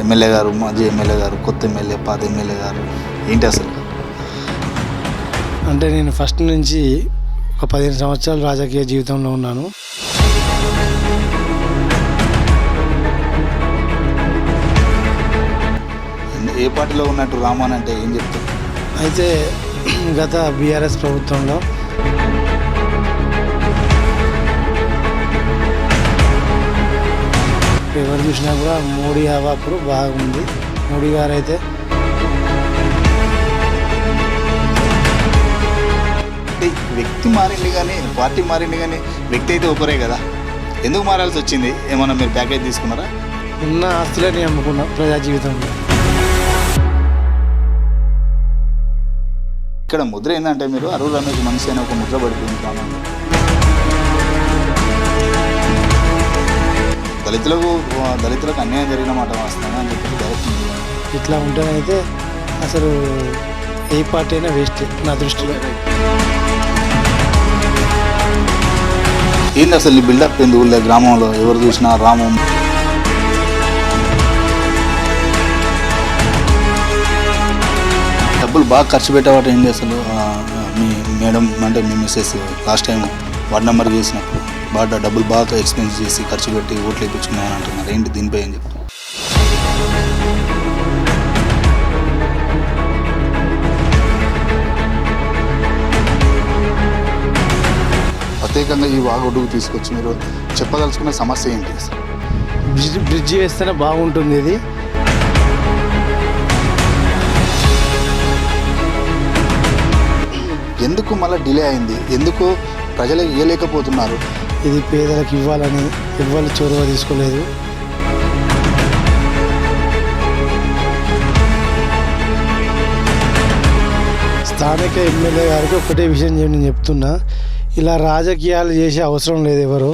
MLA గారు మాజీ MLA గారు కొత్త ఎమ్మెల్యే పాత ఎమ్మెల్యే గారు ఏంటి అసలు? అంటే నేను ఫస్ట్ నుంచి ఒక పదిహేను సంవత్సరాలు రాజకీయ జీవితంలో ఉన్నాను. ఏ పార్టీలో ఉన్నట్టు రామాన్ అంటే ఏం చెప్తారు? అయితే గత బీఆర్ఎస్ ప్రభుత్వంలో ఎవరు చూసినా కూడా మోడీ హవా అప్పుడు బాగుంది. మోడీ గారు అయితే వ్యక్తి మారింది కానీ పార్టీ మారింది కానీ వ్యక్తి అయితే ఒకరే కదా. ఎందుకు మారాల్సి వచ్చింది? ఏమన్నా మీరు ప్యాకేజ్ తీసుకున్నారా? ఉన్న ఆస్తులని అమ్ముకున్నాం ప్రజా జీవితంలో. ఇక్కడ ముద్ర ఏంటంటే మీరు అరువు రమేష్ మనిషి అనే ఒక ముద్ర పడిపోయింది గ్రామంలో దళితులకు దళితులకు అన్యాయం జరిగిన మాట వాస్తవం అని చెప్పి డైరెక్ట్ ఇట్లా ఉంటేనైతే అసలు ఏ పార్టీ అయినా వేస్ట్ నా దృష్టిలో. ఏంది అసలు ఈ బిల్డప్ ఎందుకు ఊళ్ళో గ్రామంలో ఎవరు చూసినా రామం. డబ్బులు బాగా ఖర్చు పెట్టేవాటి ఏంటి అసలు? మీ మేడం అంటే మీ missus last time ward number చేసినప్పుడు. బాగా డబ్బులు బాగా ఎక్స్పెన్స్ చేసి ఖర్చు పెట్టి ఓట్లు వేయించుకున్నాయని అంటున్నారు. ఏంటి దీనిపై ఏం చెప్తారు? ప్రత్యేకంగా ఈ వాగొడ్డుకు తీసుకొచ్చి మీరు చెప్పదలుచుకున్న సమస్య ఏంటి? బ్రిడ్జ్ బ్రిడ్జి వేస్తేనే బాగుంటుంది ఇది. ఎందుకు మళ్ళీ డిలే అయింది? ఎందుకు ప్రజలు ఇవ్వలేకపోతున్నారు ఇది పేదలకు ఇవ్వాలని ఇవ్వాలి చొరవ తీసుకోలేదు. స్థానిక ఎమ్మెల్యే గారికి ఒకటే విషయం చెప్పి నేను చెప్తున్నా. ఇలా రాజకీయాలు చేసే అవసరం లేదు ఎవరు.